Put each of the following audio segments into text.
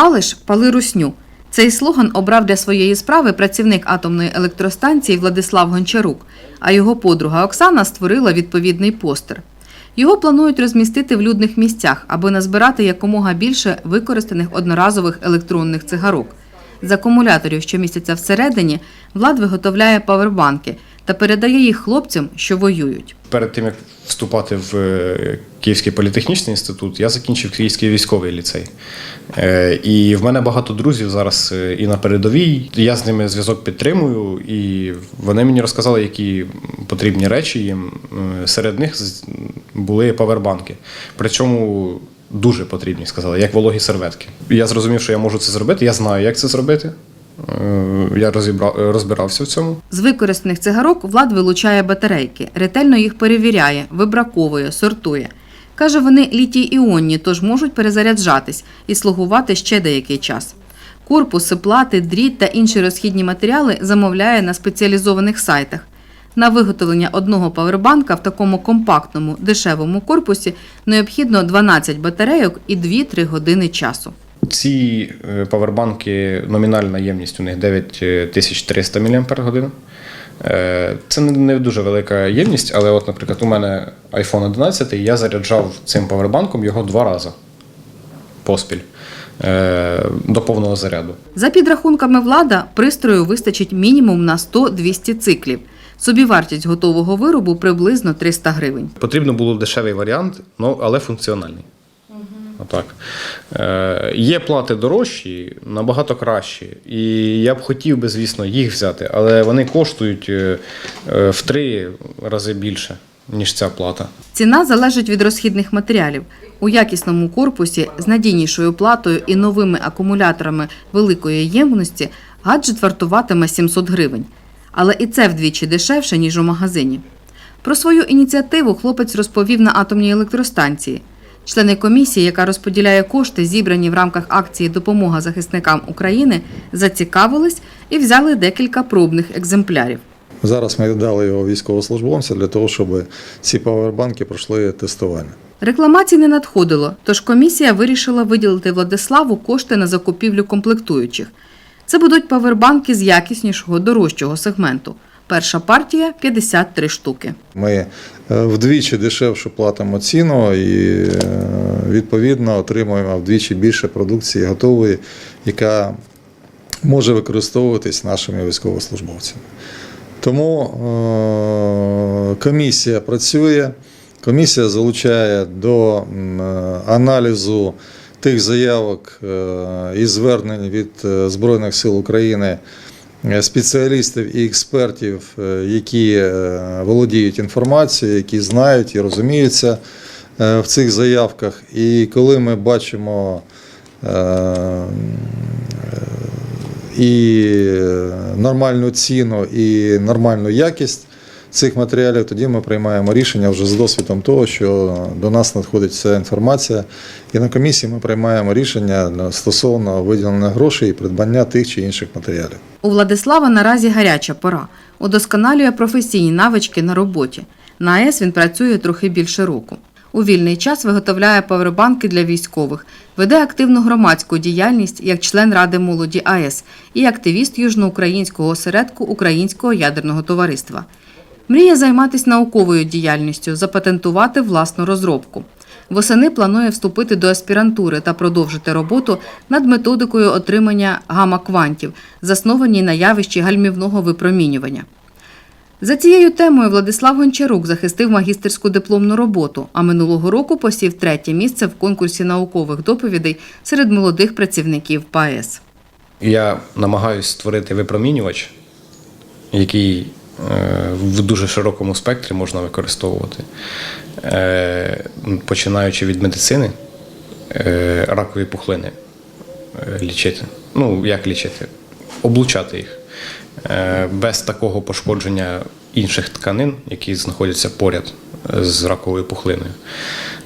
Палиш пали русню. Цей слоган обрав для своєї справи працівник атомної електростанції Владислав Гончарук, а його подруга Оксана створила відповідний постер. Його планують розмістити в людних місцях, аби назбирати якомога більше використаних одноразових електронних цигарок. З акумуляторів, що містяться всередині, влад виготовляє павербанки та передає їх хлопцям, що воюють. Перед тим як вступати в е, Київський політехнічний інститут, я закінчив Київський військовий ліцей. Е, І в мене багато друзів зараз е, і на передовій. Я з ними зв'язок підтримую, і вони мені розказали, які потрібні речі їм. Серед них були павербанки. Причому дуже потрібні, сказали, як вологі серветки. Я зрозумів, що я можу це зробити. Я знаю, як це зробити. Е, Я розібрав, розбирався в цьому. З використаних цигарок влад вилучає батарейки, ретельно їх перевіряє, вибраковує, сортує. Каже, вони літій іонні, тож можуть перезаряджатись і слугувати ще деякий час. Корпуси, плати, дріт та інші розхідні матеріали замовляє на спеціалізованих сайтах. На виготовлення одного павербанка в такому компактному, дешевому корпусі необхідно 12 батарейок і 2-3 години часу. Ці е, павербанки, номінальна ємність у них 9300 мАч. Е, Це не- дуже велика ємність, але, от, наприклад, у мене iPhone 11, я заряджав цим павербанком його два рази поспіль е, до повного заряду. За підрахунками влада, пристрою вистачить мінімум на 100-200 циклів. Собівартість готового виробу приблизно 300 гривень. Потрібно було дешевий варіант, але функціональний. Отак. Е, є плати дорожчі, набагато кращі. І я б хотів би, звісно, їх взяти, але вони коштують е, е, в три рази більше, ніж ця плата. Ціна залежить від розхідних матеріалів. У якісному корпусі з надійнішою платою і новими акумуляторами великої ємності гаджет вартуватиме 700 гривень. Але і це вдвічі дешевше, ніж у магазині. Про свою ініціативу хлопець розповів на атомній електростанції. Члени комісії, яка розподіляє кошти, зібрані в рамках акції Допомога захисникам України, зацікавились і взяли декілька пробних екземплярів. Зараз ми дали його військовослужбовцям для того, щоб ці павербанки пройшли тестування. Рекламацій не надходило, тож комісія вирішила виділити Владиславу кошти на закупівлю комплектуючих. Це будуть павербанки з якіснішого дорожчого сегменту. Перша партія 53 штуки. Ми е, вдвічі дешевше платимо ціну і е, відповідно отримуємо вдвічі більше продукції готової, яка може використовуватись нашими військовослужбовцями. Тому е, комісія працює, комісія залучає до аналізу тих заявок і звернень від Збройних сил України спеціалістів і експертів, е, які е, володіють інформацією, які знають і розуміються е, в цих заявках. І коли ми бачимо е, і нормальну ціну, і нормальну якість цих матеріалів, тоді ми приймаємо рішення вже з досвідом того, що до нас надходить ця інформація. І на комісії ми приймаємо рішення стосовно виділення грошей і придбання тих чи інших матеріалів. У Владислава наразі гаряча пора. Удосконалює професійні навички на роботі. На АЕС він працює трохи більше року. У вільний час виготовляє павербанки для військових, веде активну громадську діяльність як член Ради молоді АЕС і активіст южноукраїнського осередку Українського ядерного товариства. Мріє займатися науковою діяльністю, запатентувати власну розробку. Восени планує вступити до аспірантури та продовжити роботу над методикою отримання гамма-квантів, заснованій на явищі гальмівного випромінювання. За цією темою Владислав Гончарук захистив магістерську дипломну роботу, а минулого року посів третє місце в конкурсі наукових доповідей серед молодих працівників ПАЕС. Я намагаюся створити випромінювач, який в дуже широкому спектрі можна використовувати, Е, починаючи від медицини, е, ракові пухлини е, лічити. Ну, як лічити? Облучати їх е, без такого пошкодження інших тканин, які знаходяться поряд з раковою пухлиною.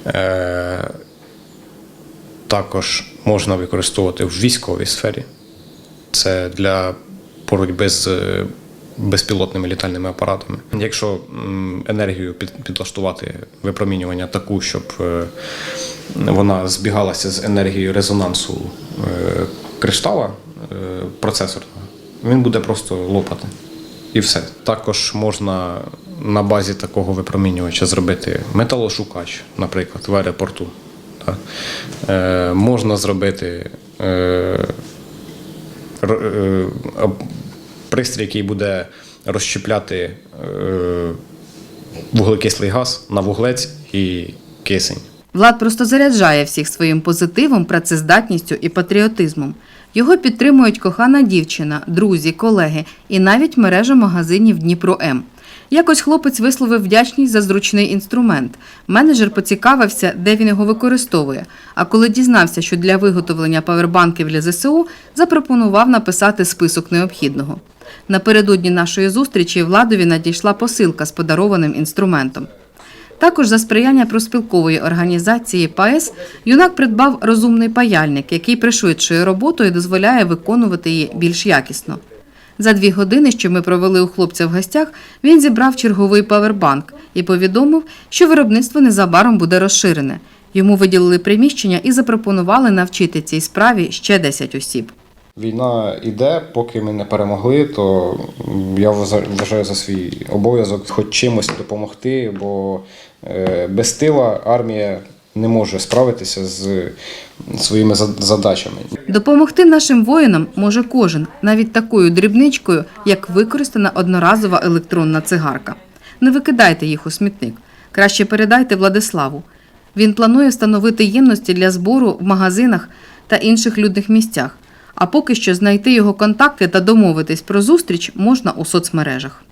Е, Також можна використовувати в військовій сфері. Це для боротьби з е, безпілотними літальними апаратами. Якщо енергію підлаштувати випромінювання таку, щоб е, вона збігалася з енергією резонансу е, криштала е, процесорного, він буде просто лопати. І все. Також можна на базі такого випромінювача зробити металошукач, наприклад, в аеропорту. Е, можна зробити е, пристрій, який буде розщепляти е, вуглекислий газ на вуглець і кисень. Влад просто заряджає всіх своїм позитивом, працездатністю і патріотизмом. Його підтримують кохана дівчина, друзі, колеги і навіть мережа магазинів Дніпро М. Якось хлопець висловив вдячність за зручний інструмент. Менеджер поцікавився, де він його використовує. А коли дізнався, що для виготовлення павербанків для ЗСУ, запропонував написати список необхідного. Напередодні нашої зустрічі владові надійшла посилка з подарованим інструментом. Також за сприяння проспілкової організації ПАЕС юнак придбав розумний паяльник, який пришвидшує роботу і дозволяє виконувати її більш якісно. За дві години, що ми провели у хлопця в гостях, він зібрав черговий павербанк і повідомив, що виробництво незабаром буде розширене. Йому виділили приміщення і запропонували навчити цій справі ще 10 осіб. Війна йде, поки ми не перемогли, то я вважаю за свій обов'язок хоч чимось допомогти, бо е, без тила армія не може справитися з своїми задачами. Допомогти нашим воїнам може кожен, навіть такою дрібничкою, як використана одноразова електронна цигарка. Не викидайте їх у смітник. Краще передайте Владиславу. Він планує встановити ємності для збору в магазинах та інших людних місцях. А поки що знайти його контакти та домовитись про зустріч можна у соцмережах.